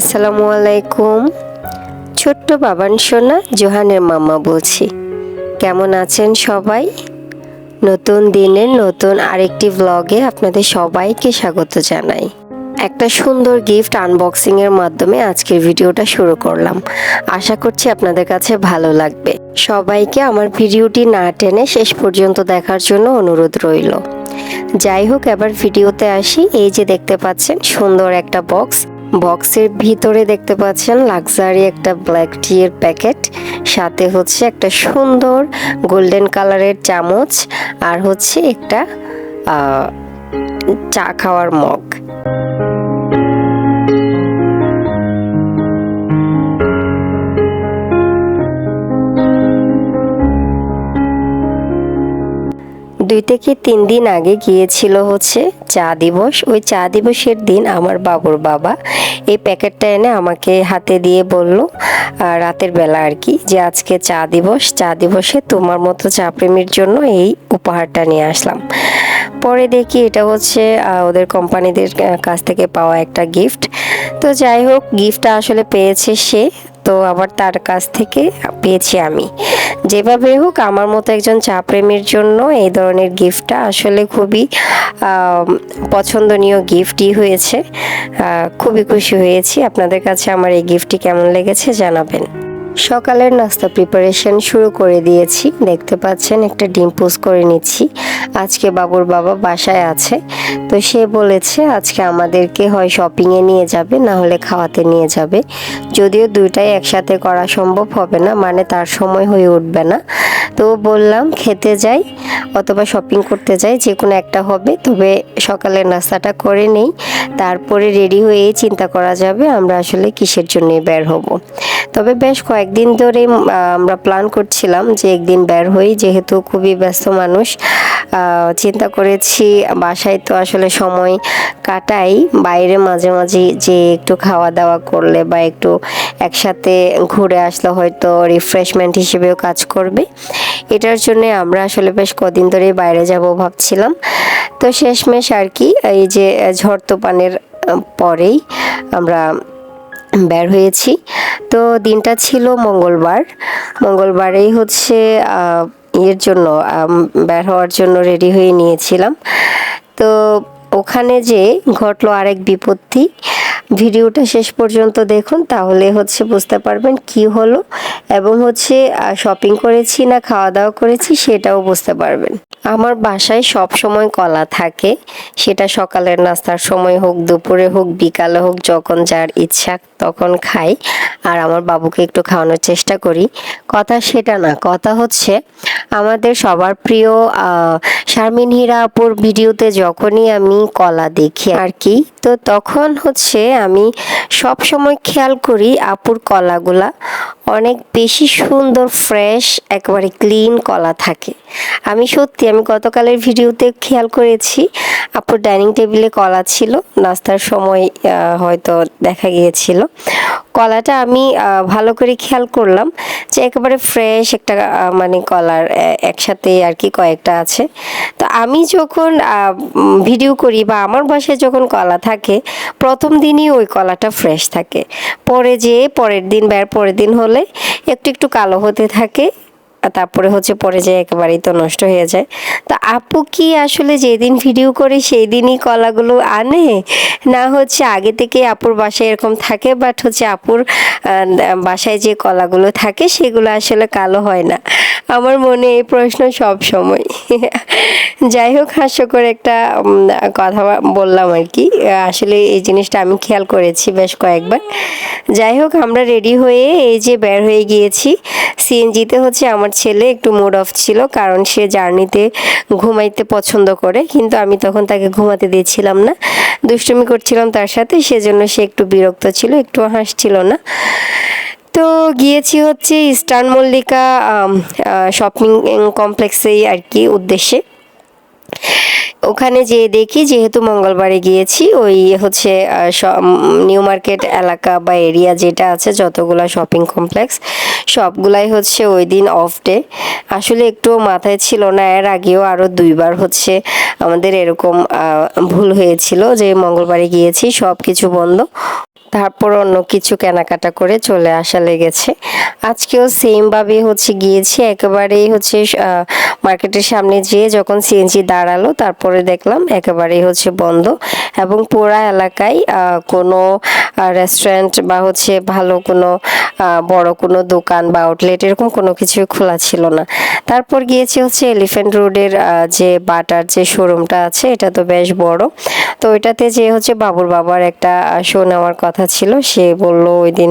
আসসালামু আলাইকুম। ছোট্ট বাবান সোনা, জোহানের মামা বলছি। কেমন আছেন সবাই? নতুন দিনের নতুন আরেকটি ব্লগে আপনাদের সবাইকে স্বাগত জানাই। একটা সুন্দর গিফট আনবক্সিং এর মাধ্যমে আজকের ভিডিওটা শুরু করলাম। আশা করছি আপনাদের কাছে ভালো লাগবে। সবাইকে আমার ভিডিওটি না টেনে শেষ পর্যন্ত দেখার জন্য অনুরোধ রইল। যাই হোক, এবার ভিডিওতে আসি। এই যে দেখতে পাচ্ছেন, সুন্দর একটা বক্স বক্সের ভিতরে দেখতে পাচ্ছেন লাক্সারি একটা ব্ল্যাক টি এর প্যাকেট, সাথে হচ্ছে একটা সুন্দর গোল্ডেন কালারের চামচ, আর হচ্ছে একটা চা খাওয়ার মগ। দুই থেকে তিন দিন আগে গিয়েছিল হচ্ছে চা দিবস? ওই চা দিবসের দিন আমার বাবুর বাবা এই প্যাকেটটা এনে আমাকে হাতে দিয়ে বলল রাতের বেলা আর কি, যে আজকে চা দিবস। চা দিবসে তোমার মতো চা প্রেমীর জন্য এই উপহারটা নিয়ে আসলাম। পরে দেখি এটা হচ্ছে ওদের কোম্পানিদের কাছ থেকে পাওয়া একটা গিফট। তো যাই হোক, গিফটটা আসলে পেয়েছে সে। তো আবার তার কাছ থেকে পেয়েছি আমি। যেভাবে হোক, আমার মতো একজন চা প্রেমীর জন্য এই ধরনের গিফটটা আসলে খুবই পছন্দনীয় গিফটই হয়েছে। খুবই খুশি হয়েছি। আপনাদের কাছে আমার এই গিফটটি কেমন লেগেছে জানাবেন। সকালের নাস্তা প্রিপারেশন শুরু করে দিয়েছি। দেখতে পাচ্ছেন একটা ডিম পোস্ট করে নিচ্ছি। আজকে বাবুর বাবা বাসায় আছে। তো সে বলেছে, আজকে আমাদেরকে হয় শপিংয়ে নিয়ে যাবে, না হলে খাওয়াতে নিয়ে যাবে। যদিও দুইটাই একসাথে করা সম্ভব হবে না মানে তার সময় হয়ে উঠবে না। তো বললাম খেতে যাই অথবা শপিং করতে যাই, যে কোনো একটা হবে। তবে সকালের নাস্তাটা করে নেই। তারপরে রেডি হয়েই চিন্তা করা যাবে আমরা আসলে কিসের জন্য বের হব। তবে বেশ কয়েকদিন ধরে আমরা প্ল্যান করছিলাম যে একদিন বের হই। যেহেতু খুবই ব্যস্ত মানুষ চিন্তা করেছি বাসায় তো আসলে সময় কাটাই। বাইরে মাঝে মাঝে যে একটু খাওয়া দাওয়া করলে বা একটু একসাথে ঘুরে আসলে হয়তো রিফ্রেশমেন্ট হিসেবেও কাজ করবে। এটার জন্য আমরা আসলে বেশ কদিন ধরে বাইরে যাব ভাবছিলাম। তো শেষমেশ আর কি, এই যে ঝড় তুফানের পরেই আমরা বের হয়েছি। তো দিনটা ছিল মঙ্গলবার। মঙ্গলবারেই হচ্ছে ইয়ের জন্য বের হওয়ার জন্য রেডি হয়ে নিয়েছিলাম। তো ওখানে যে ঘটলো আরেক বিপত্তি। ভিডিওটা শেষ পর্যন্ত দেখুন, তাহলে হচ্ছে বুঝতে পারবেন কি হলো এবং হচ্ছে শপিং করেছি না খাওয়া দাওয়া করেছি সেটাও বুঝতে পারবেন। আমার বাসায় সব সময় কলা থাকে, সেটা সকালের নাস্তার সময় হোক, দুপুরে হোক, বিকালে হোক, যখন যার ইচ্ছা তখন খাই। আর আমার বাবুকে একটু খাওয়ানোর চেষ্টা করি। কথা সেটা না, কথা হচ্ছে আমাদের সবার প্রিয় শারমিন হীরা আপুর ভিডিওতে যখনই আমি কলা দেখি আর কি তো তখন হচ্ছে আমি সব সময় খেয়াল করি আপুর কলাগুলা। অনেক বেশি সুন্দর ফ্রেশ একেবারে ক্লিন কলা থাকে। আমি সত্যি, আমি গতকালের ভিডিওতে খেয়াল করেছি, আপুর ডাইনিং টেবিলে কলা ছিল, নাস্তার সময় হয়তো দেখা গিয়েছিল। কলাটা আমি ভালো করে খেয়াল করলাম যে একেবারে ফ্রেশ একটা মানে কলার একসাথে আর কি কয়েকটা আছে। তো আমি যখন ভিডিও করি বা আমার বাসায় যখন কলা থাকে, প্রথম দিনই ওই কলাটা ফ্রেশ থাকে। পরে যে পরের দিন বের পরের দিন হলে একটু একটু কালো হতে থাকে তারপরে হচ্ছে পরে যায় একেবারেই তো নষ্ট হয়ে যায়। তো আপু কি আসলে যেদিন ভিডিও করে সেই দিনই কলাগুলো আনে? না হচ্ছে আগে থেকে আপুর বাসায় এরকম থাকে বাট হচ্ছে আপুর বাসায় যে কলাগুলো থাকে, সেগুলো আসলে কালো হয় না। আমার মনে এই প্রশ্ন সব সময়। যাই হোক, হাস্যকর একটা কথা বললাম আর কি। আসলে এই জিনিসটা আমি খেয়াল করেছি বেশ কয়েকবার। যাই হোক, আমরা রেডি হয়ে এই যে বের হয়ে গিয়েছি, সিএনজিতে হচ্ছে আমার ছেলে একটু মুড অফ ছিল, কারণ সে জার্নিতে ঘুমাইতে পছন্দ করে, কিন্তু আমি তখন তাকে ঘুমাতে দিয়েছিলাম না। দুষ্টুমি করছিলাম তার সাথে, সেজন্য সে একটু বিরক্ত ছিল একটু হাসছিল না। তো গিয়েছি হচ্ছে ইস্টার্ন মল্লিকা শপিং কমপ্লেক্সেই আর কি উদ্দেশ্যে। ওখানে যেয়ে দেখি যেহেতু মঙ্গলবারে গিয়েছি, ওই হচ্ছে নিউ মার্কেট এলাকা বা এরিয়া যেটা আছে, যতগুলা শপিং কমপ্লেক্স, সবগুলাই হচ্ছে ওই দিন অফ ডে আসলে একটু মাথায় ছিল না, এর আগেও আরও দুইবার হচ্ছে আমাদের এরকম ভুল হয়েছিল যে মঙ্গলবারে গিয়েছি সব কিছু বন্ধ। তারপর অন্য কিছু কেনাকাটা করে চলে আসা লেগেছে। আজকেও সেমভাবে হচ্ছে গিয়েছি, একেবারেই হচ্ছে মার্কেটের সামনে যেয়ে যখন সিএনজি দাঁড়াল, তারপরে দেখলাম একেবারেই হচ্ছে বন্ধ এবং পুরা এলাকায় কোনো রেস্টুরেন্ট বা হচ্ছে ভালো কোনো বড় কোনো দোকান বা আউটলেট এরকম কোনো কিছুই খোলা ছিল না। তারপর গিয়েছি হচ্ছে এলিফ্যান্ট রোডের যে বাটার, যে শোরুমটা আছে, এটা তো বেশ বড়। তো ওইটাতে যে হচ্ছে বাবুর বাবার একটা শো নেওয়ার কথা ছিল, সে বলল ওই দিন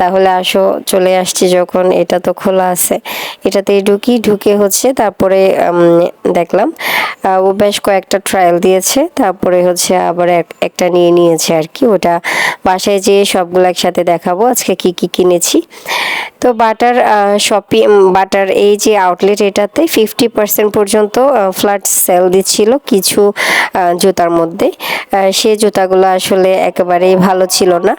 তাহলে আসো, চলে আসছি যখন, এটা তো খোলা আছে। এটাতে ঢুকি, ঢুকে হচ্ছে, তারপরে দেখলাম ও বেশ কয়েকটা ট্রায়াল দিয়েছে। তারপরে হচ্ছে আবার এক- একটা নিয়ে নিয়েছে আর কি। ওটা বাসায় যেয়ে সবগুলো একসাথে দেখাবো। আজকে কি কি কিনেছি। তো বাটার শপিং বাটার এই যে আউটলেট এটাতে ফিফটি পার্সেন্ট পর্যন্ত ফ্ল্যাট সেল দিচ্ছিল কিছু জুতার মধ্যে। সে জুতাগুলো আসলে একেবারেই ভালো ছিল না।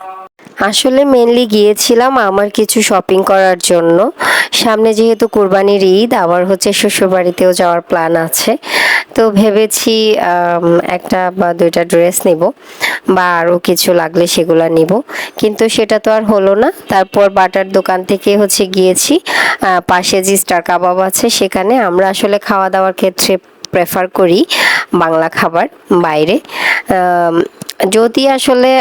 আসলে মেনলি গিয়েছিলাম আমার কিছু শপিং করার জন্য। সামনে যেহেতু কোরবানির ঈদ, আবার হচ্ছে শ্বশুরবাড়িতেও যাওয়ার প্ল্যান আছে। তো ভেবেছি একটা বা দুইটা ড্রেস নিব বা আরও কিছু লাগলে সেগুলো নিব। কিন্তু সেটা তো আর হলো না। তারপর বাটার দোকান থেকে হচ্ছে গিয়েছি। পাশে যে স্টার কাবাব আছে সেখানে আমরা আসলে খাওয়া দাওয়ার ক্ষেত্রে প্রেফার করি বাংলা খাবার বাইরে। যদি আসলে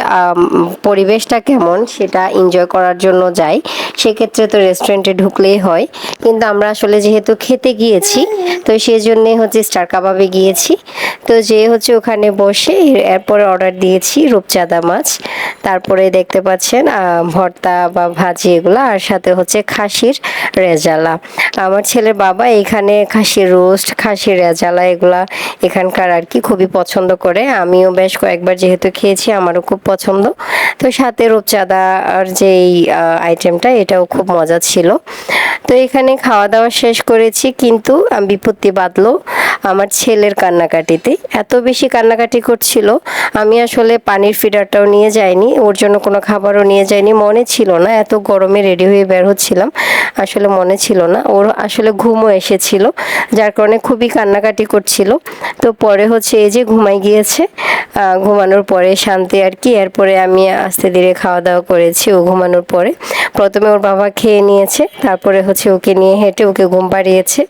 পরিবেশটা কেমন সেটা এনজয় করার জন্য যাই, সেক্ষেত্রে তো রেস্টুরেন্টে ঢুকলেই হয়। কিন্তু আমরা আসলে যেহেতু খেতে গিয়েছি, তো সেই জন্যে হচ্ছে স্টার কাবাবে গিয়েছি। তো যে হচ্ছে ওখানে বসে এরপরে অর্ডার দিয়েছি রূপচাঁদা মাছ। তারপরে দেখতে পাচ্ছেন ভর্তা বা ভাজি এগুলো, আর সাথে হচ্ছে খাসির রেজালা। আমার ছেলের বাবা এখানে খাসির রোস্ট খাসির রেজালা এগুলা এখানকার আর কি খুবই পছন্দ করে। আমিও বেশ কয়েকবার যেহেতু খেয়েছি, আমারও খুব পছন্দ। তো সাথে রূপচাঁদা আর যেই আইটেমটা এটাও খুব মজা ছিল। তো এখানে খাওয়া দাওয়া শেষ করেছি, কিন্তু বিপত্তি বাঁধলো আমার ছেলের কান্নাকাটিতে। এত বেশি কান্নাকাটি করছিল, আমি আসলে পানির ফিডারটাও নিয়ে যাইনি, ওর জন্য কোনো খাবারও নিয়ে যাইনি, মনে ছিল না, এত গরমে রেডি হয়ে বের হচ্ছিলাম, আসলে মনে ছিল না। ওর আসলে ঘুমও এসেছিল, যার কারণে খুবই কান্নাকাটি করছিল। তো পরে হচ্ছে এই যে ঘুমাই গিয়েছে ঘুমানোর পরে শান্তি আর কি। এরপরে আমি আস্তে ধীরে খাওয়া দাওয়া করেছি ও ঘুমানোর পরে। প্রথমে ওর বাবা খেয়ে নিয়েছে, তারপরে হচ্ছে ওকে নিয়ে হেঁটে ওকে ঘুম পাড়িয়েছে,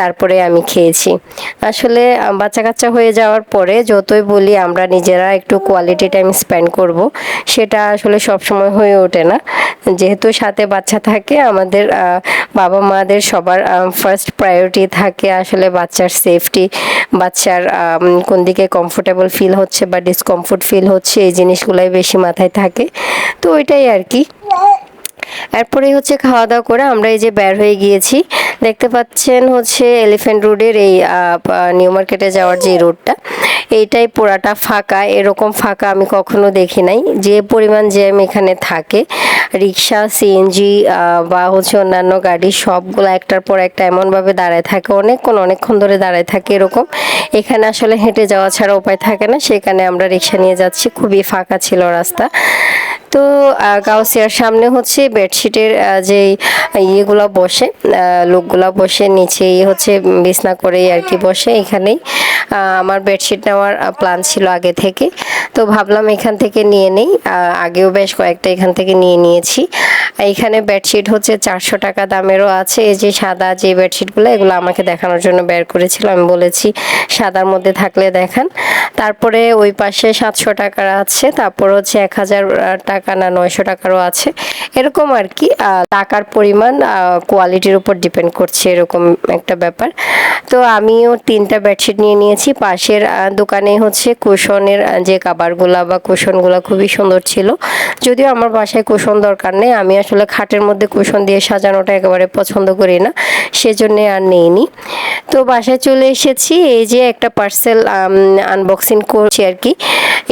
তারপরে আমি খেয়েছি। আসলে বাচ্চা কাচ্চা হয়ে যাওয়ার পরে যতই বলি আমরা নিজেরা একটু কোয়ালিটি টাইম স্পেন্ড করব, সেটা আসলে সব সময় হয়ে ওঠে না। যেহেতু সাথে বাচ্চা থাকে, আমাদের বাবা মাদের সবার ফার্স্ট প্রায়োরিটি থাকে আসলে বাচ্চার সেফটি বাচ্চার কোন দিকে কমফোর্টেবল ফিল হচ্ছে বা ডিসকমফোর্ট ফিল হচ্ছে এই জিনিসগুলাই বেশি মাথায় থাকে। তো ওইটাই আর কি। এরপরে হচ্ছে খাওয়া দাওয়া করে আমরা এই যে বের হয়ে গিয়েছি। দেখতে পাচ্ছেন হচ্ছে এলিফ্যান্ট রোডের এই নিউ মার্কেটে যাওয়ার যে রোডটা, এইটাই পোড়াটা ফাঁকা। এরকম ফাঁকা আমি কখনো দেখি নাই। যে পরিমাণ জ্যাম এখানে থাকে, রিক্সা সিএনজি বা হচ্ছে অন্যান্য গাড়ি, সবগুলো একটার পর একটা এমনভাবে দাঁড়ায় থাকে। অনেকক্ষণ অনেকক্ষণ ধরে দাঁড়ায় থাকে এরকম। এখানে আসলে হেঁটে যাওয়া ছাড়া উপায় থাকে না। সেখানে আমরা রিক্সা নিয়ে যাচ্ছি। খুবই ফাঁকা ছিল রাস্তা। তো গাউসিয়ার সামনে হচ্ছে বেডশিটের যে ইয়েগুলো বসে লোকগুলো বসে নিচে হচ্ছে বিছনা করে আর কি বসে, এখানেই। আমার বেডশিট নেওয়ার প্ল্যান ছিল আগে থেকে। তো ভাবলাম এখান থেকে নিয়ে নেই। আগেও বেশ কয়েকটা এখান থেকে নিয়ে নিয়েছি। এখানে বেডশিট হচ্ছে চারশো টাকা দামেরও আছে। এই যে সাদা যে বেডশিটগুলো এগুলো আমাকে দেখানোর জন্য বের করেছিল। আমি বলেছি সাদার মধ্যে থাকলে দেখান। তারপরে ওই পাশে সাতশো টাকার আছে। তারপর হচ্ছে এক হাজার টাকা না, নয়শো টাকারও আছে। এরকম আর কি। টাকার পরিমাণ কোয়ালিটির উপর ডিপেন্ড করছে এরকম একটা ব্যাপার। তো আমিও তিনটা বেডশিট নিয়ে নিয়েছি। পাশের দোকানে হচ্ছে কুশনের যে কাবারগুলা বা কুশনগুলা খুবই সুন্দর ছিল। যদিও আমার বাসায় কুশন দরকার নেই, আমি আসলে খাটের মধ্যে কুশন দিয়ে সাজানোটা একেবারে পছন্দ করি না, সেজন্য আর নেইনি। তো বাসায় চলে এসেছি, এই যে একটা পার্সেল আনবক্সিং করছি আর কি।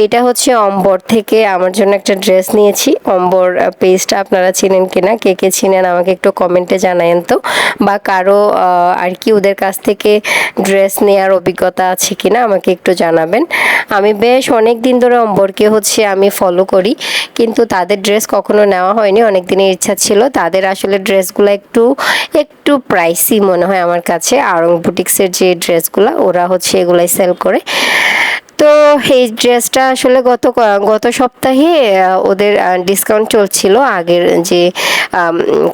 এটা হচ্ছে অম্বর থেকে আমার জন্য একটা ড্রেস নিয়েছি। অম্বর পেজটা আপনারা চিনেন কিনা, কে কে চিনেন আমাকে একটু কমেন্টে জানায়েন তো। বা কারও আর কি ওদের কাছ থেকে ড্রেস নেওয়ার অভিজ্ঞতা আছে কিনা আমাকে একটু জানাবেন। আমি বেশ অনেক দিন ধরে অম্বরকে হচ্ছে আমি ফলো করি, কিন্তু তাদের ড্রেস কখনো নেওয়া হয়নি অনেক দিনের ইচ্ছা ছিল। তাদের আসলে ড্রেসগুলো একটু একটু প্রাইসি মনে হয় আমার কাছে। আরং বুটিক্সের যে ড্রেসগুলো ওরা হচ্ছে এগুলাই সেল করে। তো এই ড্রেসটা আসলে গত গত সপ্তাহে ওদের ডিসকাউন্ট চলছিল আগের যে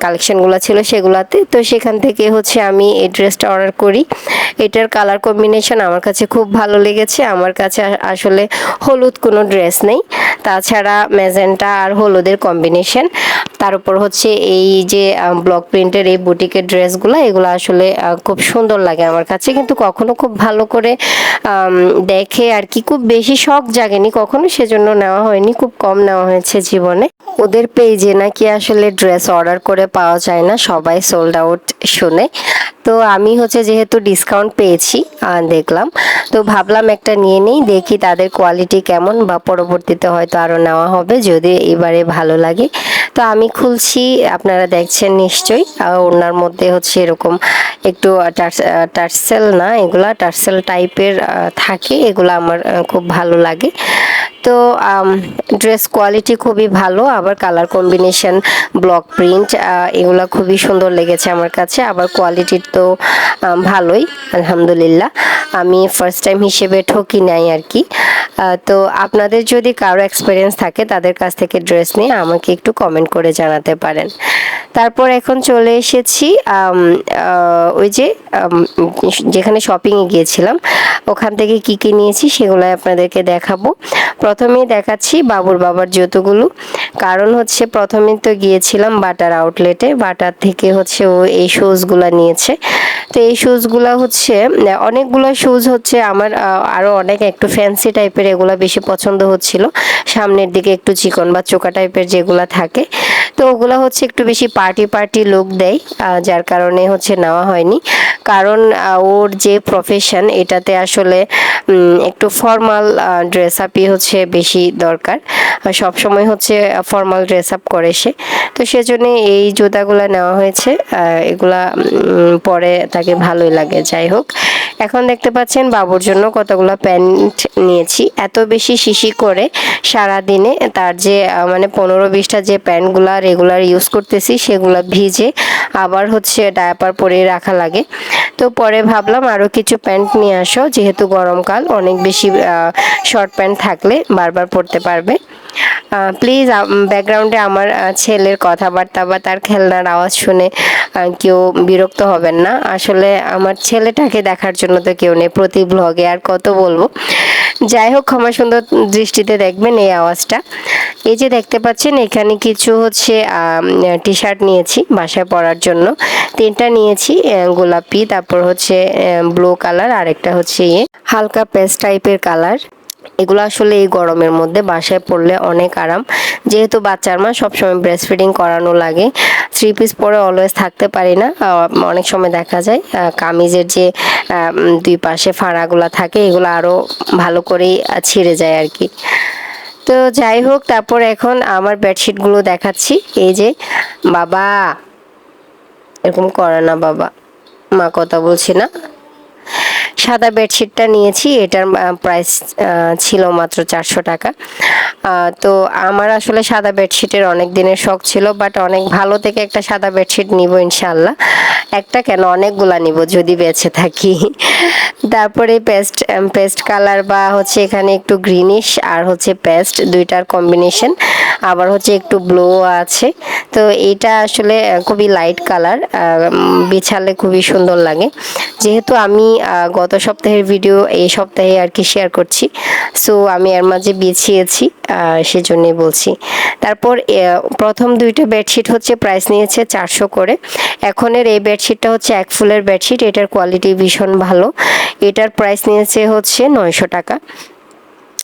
কালেকশনগুলো ছিল সেগুলাতে। তো সেখান থেকে হচ্ছে আমি এই ড্রেসটা অর্ডার করি। এটার কালার কম্বিনেশন আমার কাছে খুব ভালো লেগেছে। আমার কাছে আসলে হলুদ কোনো ড্রেস নেই। তাছাড়া ম্যাজেন্টা আর হলুদের কম্বিনেশন তার উপর হচ্ছে এই যে ব্লক প্রিন্টের এই বুটিকের ড্রেসগুলো এগুলো আসলে খুব সুন্দর লাগে আমার কাছে। কিন্তু কখনো খুব ভালো করে দেখে আর কি খুব বেশি শখ জাগেনি কখনো, সেজন্য নেওয়া হয়নি, খুব কম নেওয়া হয়েছে জীবনে। ওদের পেজে নাকি আসলে ড্রেস অর্ডার করে পাওয়া যায় না, সবাই সোল্ড আউট শুনে। তো আমি হচ্ছে যেহেতু ডিসকাউন্ট পেয়েছি দেখলাম। তো ভাবলাম একটা নিয়ে নেই, দেখি তাদের কোয়ালিটি কেমন, বা পরবর্তীতে হয়তো আরও নেওয়া হবে, যদি এবারে ভালো লাগে। তো আমি খুলছি, আপনারা দেখছেন নিশ্চয়ই। ওনার মধ্যে হচ্ছে এরকম একটু টার্সেল না, এগুলা টার্সেল টাইপের থাকে, এগুলো আমার খুব ভালো লাগে। তো ড্রেস কোয়ালিটি খুবই ভালো, আবার কালার কম্বিনেশন ব্লক প্রিন্ট এগুলো খুবই সুন্দর লেগেছে আমার কাছে, আবার কোয়ালিটির তো ভালোই, আলহামদুলিল্লাহ। আমি ফার্স্ট টাইম হিসেবে ঠকি নাই আর কি। তো আপনাদের যদি কারও এক্সপিরিয়েন্স থাকে তাদের কাছ থেকে ড্রেস নিয়ে আমাকে একটু কমেন্ট করে জানাতে পারেন। তারপর এখন চলে এসেছি ওই যে যেখানে শপিংয়ে গিয়েছিলাম, ওখান থেকে কি কি নিয়েছি সেগুলো আপনাদেরকে দেখাবো। প্রথমেই দেখাচ্ছি বাবুর বাবার জুতোগুলো। কারণ হচ্ছে প্রথমে তো গিয়েছিলাম বাটার আউটলেটে। বাটার থেকে হচ্ছে ও এই শুজগুলো নিয়েছে। তো এই শুজগুলো হচ্ছে অনেকগুলো শুজ হচ্ছে আমার আহ, আরও অনেক একটু ফ্যান্সি টাইপের এগুলো বেশি পছন্দ হচ্ছিল। সামনের দিকে একটু চিকন বা চোকা টাইপের যেগুলো থাকে। তো ওগুলো হচ্ছে একটু বেশি পার্টি পার্টি লুক দেয় যার কারণে হচ্ছে নেওয়া হয়নি। কারণ ওর যে প্রফেশন এটাতে আসলে একটু ফর্মাল ড্রেস আপই হচ্ছে বেশি দরকার। সব সময় হচ্ছে ফর্মাল ড্রেস আপ করে সে। তো সেজন্য এই জুতাগুলো নেওয়া হয়েছে। এগুলা পরে তাকে ভালোই লাগে। যাই হোক, এখন দেখতে পাচ্ছেন বাবুর জন্য কতগুলো প্যান্ট নিয়েছি। এত বেশি শিশি করে সারা দিনে তার যে মানে পনেরো বিশটা যে প্যান্টগুলা রেগুলার ইউজ করতেছি, সেগুলো ভিজে আবার হচ্ছে ডায়াপার পরে রাখা লাগে। তো পরে ভাবলাম আরও কিছু প্যান্ট নিয়ে আসো, যেহেতু গরমকাল, অনেক বেশি শর্ট প্যান্ট থাকলে বারবার পরতে পারবে। প্লিজ ব্যাকগ্রাউন্ডে আমার ছেলের কথাবার্তা বা তার খেলনার আওয়াজ শুনে কেউ বিরক্ত হবেন না। আসলে আমার ছেলেটাকে দেখার জন্য তো কেউ নেই। প্রতি ব্লগে আর কত বলব? যাই হোক, ক্ষমা সুন্দর দৃষ্টিতে দেখবেন এই আওয়াজটা। এই যে দেখতে পাচ্ছেন, এখানে কিছু হচ্ছে টি শার্ট নিয়েছি বাসায় পরার জন্য। তিনটা নিয়েছি গোলাপি, তারপর হচ্ছে ব্লু কালার আর একটা হচ্ছে ইয়ে হালকা পেস্ট টাইপের কালার এগুলো আসলে এই গরমের মধ্যে বাসায় পড়লে অনেক আরাম। যেহেতু বাচ্চার মা সবসময় ব্রেস্ট ফিডিং করানো লাগে। থ্রি পিস পরে অলওয়েজ থাকতে পারি না। অনেক সময় দেখা যায় কামিজের যে দুই পাশে ফাড়াগুলো থাকে, এগুলো আরও ভালো করেই ছিঁড়ে যায় আর কি তো যাই হোক, তারপর এখন আমার বেডশিটগুলো দেখাচ্ছি। এই যে, বাবা! এরকম করে না বাবা। মা কথা বলছি না। সাদা বেডশিটটা নিয়েছি, এটার প্রাইস ছিল মাত্র চারশো টাকা। তো আমার আসলে সাদা বেডশিটের অনেক দিনের শখ ছিল বাট অনেক ভালো থেকে একটা সাদা বেডশিট নিব ইনশাল্লাহ একটা কেন, অনেকগুলা নিব যদি বেঁচে থাকি। তারপরে পেস্ট পেস্ট কালার বা হচ্ছে এখানে একটু গ্রিনিশ আর হচ্ছে পেস্ট দুইটার কম্বিনেশন আবার হচ্ছে একটু ব্লু আছে। তো এটা আসলে খুবই লাইট কালার বিছালে খুবই সুন্দর লাগে। যেহেতু আমি গত সপ্তাহের ভিডিও এই সপ্তাহে আর কি শেয়ার করছি সো আমি এর মাঝে বিছিয়েছি সেজন্যই বলছি। তারপর প্রথম দুইটা বেডশিট হচ্ছে প্রাইস নিয়েছে চারশো করে। এখনের এই বেডশিটটা হচ্ছে এক ফুলের বেডশিট এটার কোয়ালিটি ভীষণ ভালো। এটার প্রাইস নিয়েছে হচ্ছে নয়শো টাকা।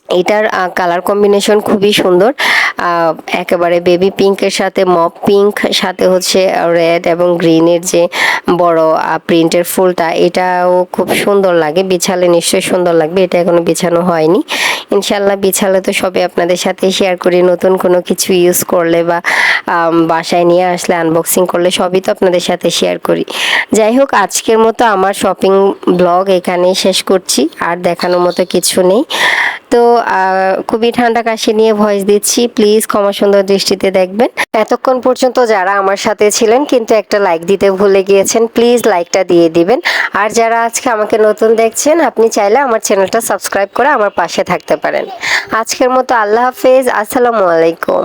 এটার কালার কম্বিনেশন খুবই সুন্দর। একেবারে বেবি পিঙ্কের সাথে মপ পিঙ্ক সাথে হচ্ছে রেড এবং গ্রিনের যে বড় প্রিন্টের ফুলটা, এটাও খুব সুন্দর লাগে। বিছালে নিশ্চয়ই সুন্দর লাগবে, এটা এখনও বিছানো হয়নি। ইনশাল্লাহ বিছালে তো সবে আপনাদের সাথে শেয়ার করি। নতুন কোনো কিছু ইউজ করলে বা বাসায় নিয়ে আসলে আনবক্সিং করলে সবই তো আপনাদের সাথে শেয়ার করি। যাই হোক, আজকের মতো আমার শপিং ব্লগ এখানেই শেষ করছি। আর দেখানোর মতো কিছু নেই। তো খুবই ঠান্ডা কাশি নিয়ে ভয়েস দিচ্ছি। প্লিজ ক্ষমা সুন্দর দৃষ্টিতে দেখবেন। এতক্ষণ পর্যন্ত যারা আমার সাথে ছিলেন কিন্তু একটা লাইক দিতে ভুলে গিয়েছেন প্লিজ লাইকটা দিয়ে দিবেন। আর যারা আজকে আমাকে নতুন দেখছেন, আপনি চাইলে আমার চ্যানেলটা সাবস্ক্রাইব করে আমার পাশে থাকতে পারেন। আজকের মতো আল্লাহ হাফেজ, আসসালামু আলাইকুম।